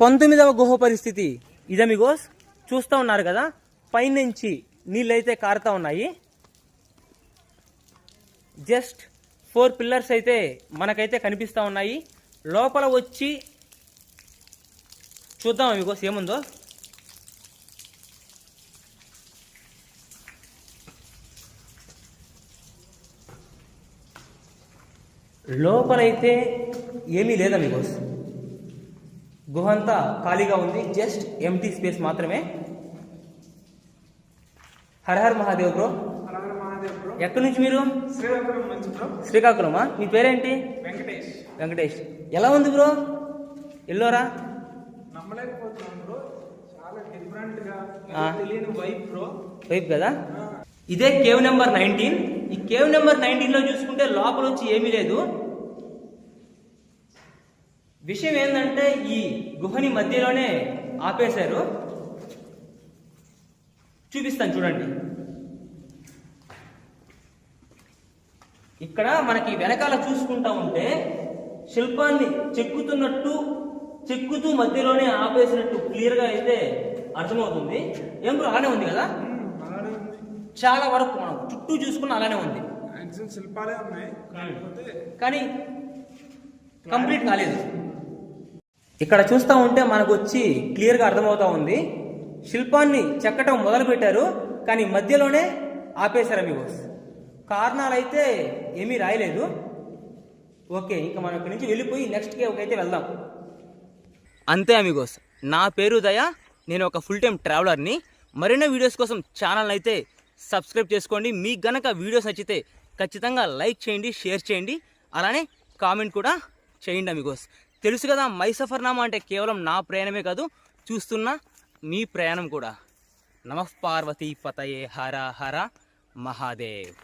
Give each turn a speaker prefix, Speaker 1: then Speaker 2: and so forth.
Speaker 1: పంతొమ్మిదవ గుహ పరిస్థితి. ఇదే చూస్తూ ఉన్నారు కదా? పైనుంచి నీళ్ళైతే కారుతా ఉన్నాయి. జస్ట్ ఫోర్ పిల్లర్స్ అయితే మనకైతే కనిపిస్తూ ఉన్నాయి. లోపల వచ్చి చూద్దాం మీకు ఏముందో? లోపలైతే ఏమీ లేదా మీకు గుహ అంతా ఖాళీగా ఉంది జస్ట్ ఎంటీ స్పేస్ మాత్రమే. హర్ హర్ మహాదేవ్ బ్రో. ఎక్కడి నుంచి మీరు?
Speaker 2: శ్రీకాకుళం నుంచి బ్రో.
Speaker 1: శ్రీకాకుళమా? మీ పేరేంటి?
Speaker 2: వెంకటేష్.
Speaker 1: వెంకటేష్. ఎలా ఉంది బ్రో? ఎల్లోరా?
Speaker 2: నమ్మలేకపోతున్నాం బ్రో. చాలా డిఫరెంట్గా
Speaker 1: ఆ.
Speaker 2: ఏదో తెలియని వైబ్ బ్రో.
Speaker 1: వైపు కదా? ఇదే కేవ్ నెంబర్ నైన్టీన్ ఈ కేవ్ నెంబర్ నైన్టీన్లో చూసుకుంటే లోపల వచ్చి ఏమీ లేదు. విషయం ఏంటంటే ఈ గుహని మధ్యలోనే ఆపేశారు. చూపిస్తాను చూడండి. ఇక్కడ మనకి వెనకాల చూసుకుంటా ఉంటే శిల్పాన్ని చెక్కుతున్నట్టు చెక్కుతూ మధ్యలోనే ఆపేసినట్టు క్లియర్గా అయితే అర్థమవుతుంది. ఏం అలానే ఉంది కదా? చాలా వరకు మనం చుట్టూ చూసుకున్న అలానే ఉంది.
Speaker 2: శిల్పాలే ఉన్నాయి
Speaker 1: కానీ కంప్లీట్ కాలేదు. ఇక్కడ చూస్తూ ఉంటే మనకు వచ్చి క్లియర్గా అర్థమవుతా ఉంది. శిల్పాన్ని చెక్కటం మొదలు పెట్టారు కానీ మధ్యలోనే ఆపేశారు అమిగోస్ కారణాలు అయితే ఏమీ రాయలేదు. ఓకే ఇంకా మనం ఇక్కడి నుంచి వెళ్ళిపోయి నెక్స్ట్ కేవ్కి అయితే వెళ్దాం. అంతే అమిగోస్ నా పేరు దయ. నేను ఒక ఫుల్ టైం ట్రావెలర్ని మరిన్ని వీడియోస్ కోసం ఛానల్ అయితే సబ్స్క్రైబ్ చేసుకోండి. మీకు గనక వీడియోస్ నచ్చితే ఖచ్చితంగా లైక్ చేయండి షేర్ చేయండి. అలానే కామెంట్ కూడా చేయండి అమిగోస్ తెలుసు కదా మై సఫర్నామా అంటే కేవలం నా ప్రయాణమే కాదు చూస్తున్న మీ ప్రయాణం కూడా. నమః పార్వతీ పతయే హర హర మహాదేవ్.